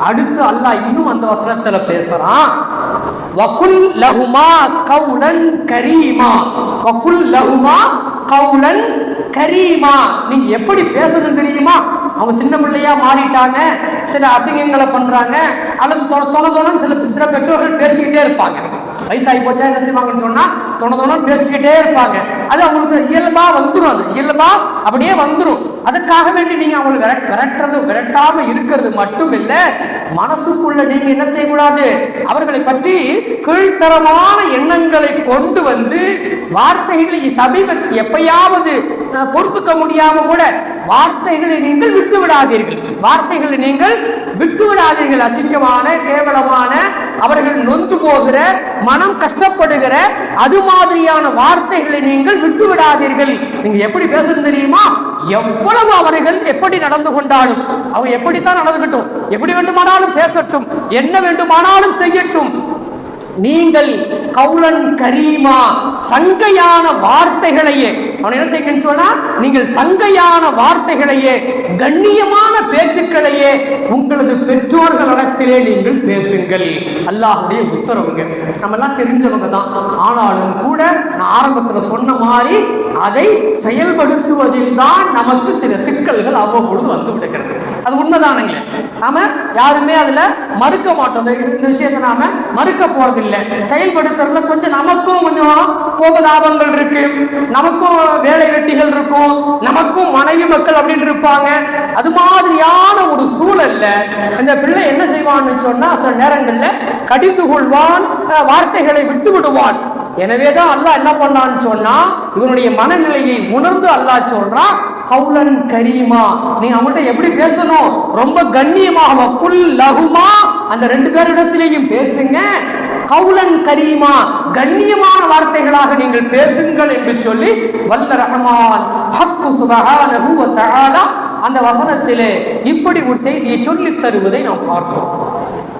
அடுத்து அல்லாஹ் இன்னும் அந்த வசனத்துல பேசுறான். வகுல் லஹுமா கவுலன் கரீமா. வகுல் லஹுமா கவுலன் கரீமா. நீங்க எப்படி பேசுறது தெரியுமா? அவங்க சின்ன பிள்ளையா மாறிட்டாங்க. சில அசிங்கங்களை பண்றாங்க. அல்லது தொண தொண சில சில பெற்றோர்கள் பேசிக்கிட்டே இருப்பாங்க. வயசாகி போச்சா என்ன செய்வாங்கன்னு சொன்னா தொண தொண்ணு பேசிக்கிட்டே இருப்பாங்க. அது அவங்களுக்கு இயல்பா வந்துடும் அது. இயல்பா அப்படியே வந்துடும் அதுக்காக வேண்டி நீங்க அவங்களை விரட் விரட்டுறது விரட்டாம இருக்கிறது மட்டும் இல்ல மனசுக்குள்ள நீங்க என்ன செய்யக்கூடாது? அவர்களை பற்றி கீழ்த்தரமான எண்ணங்களை கொண்டு வந்து வார்த்தைகளை சமீப எப்பயாவது பொறுத்துக்க முடியாம கூட வார்த்தைகளை நீங்கள் விட்டு விடாதீர்கள் வார்த்தைகளை நீங்கள் விட்டு விடாதீர்கள் அசிங்கமான கேவலமான போகிற மனம் கஷ்டப்படுகிற அது மாதிரியான வார்த்தைகளை நீங்கள் விட்டு விடாதீர்கள் நீங்க எப்படி பேசுறது தெரியுமா? எவ்வளவு அவர்கள் எப்படி நடந்து கொண்டாலும் அவங்க எப்படித்தான் நடந்துக்கட்டும் எப்படி வேண்டுமானாலும் பேசட்டும் என்ன வேண்டுமானாலும் செய்யட்டும். நீங்கள் கவுலன் கரீமா சங்கையான வார்த்தைகளையே அவன் என்ன செய்யணும் சொன்னா நீங்கள் சங்கையான வார்த்தைகளையே கண்ணியமா பேச்சுக்களையே உங்களது பெற்றோர்களிடத்திலே நீங்கள் பேசுங்கள். அல்லாஹுடைய உத்தரவுங்க. நம்மெல்லாம் தெரிஞ்சவங்க தான். ஆனாலும் கூட நான் ஆரம்பத்துல சொன்ன மாதிரி அதை செயல்படுத்துவதில் தான் நமக்கு சில சிக்கல்கள் அவ்வப்பொழுது வந்து விடுகிறது. அது உண்மைதானுங்களே. நாம யாருமே அதுல மறுக்க மாட்டோம். இந்த- இந்த விஷயத்தை நாம மறுக்க போறதில்லை. செயல்படுத்துறதுல கொஞ்சம் நமக்கும் கொஞ்சம் கோபதாபங்கள் இருக்கு. நமக்கும் வேலை வெட்டிகள் இருக்கும். நமக்கும் மனைவி மக்கள் அப்படின்னு இருப்பாங்க. அது மாதிரியான ஒரு சூழல்ல அந்த பிள்ளை என்ன செய்வான்னு சொன்னா சில நேரங்கள்ல கடிந்து கொள்வான் வார்த்தைகளை விட்டு விடுவான். எனவேதான் அல்லாஹ் என்ன பண்ணான்னு சொன்னா இவனுடைய மனநிலையை உணர்ந்து அல்லாஹ் சொல்றான் கவுலன் கரீமா நீ அவன்கிட்ட எப்படி பேசணும்? ரொம்ப கண்ணியமாக குல் லகுமா அந்த ரெண்டு பேரிடத்திலேயும் பேசுங்க. கவுலன் கரீமா கண்ணியமான வார்த்தைகளாக நீங்கள் பேசுங்கள் என்று சொல்லி வல்ல ரஹமான் ஹக்கு சுபஹானஹு அந்த வசனத்திலே இப்படி ஒரு செய்தியை சொல்லித் தருவதை நாம் பார்த்தோம்.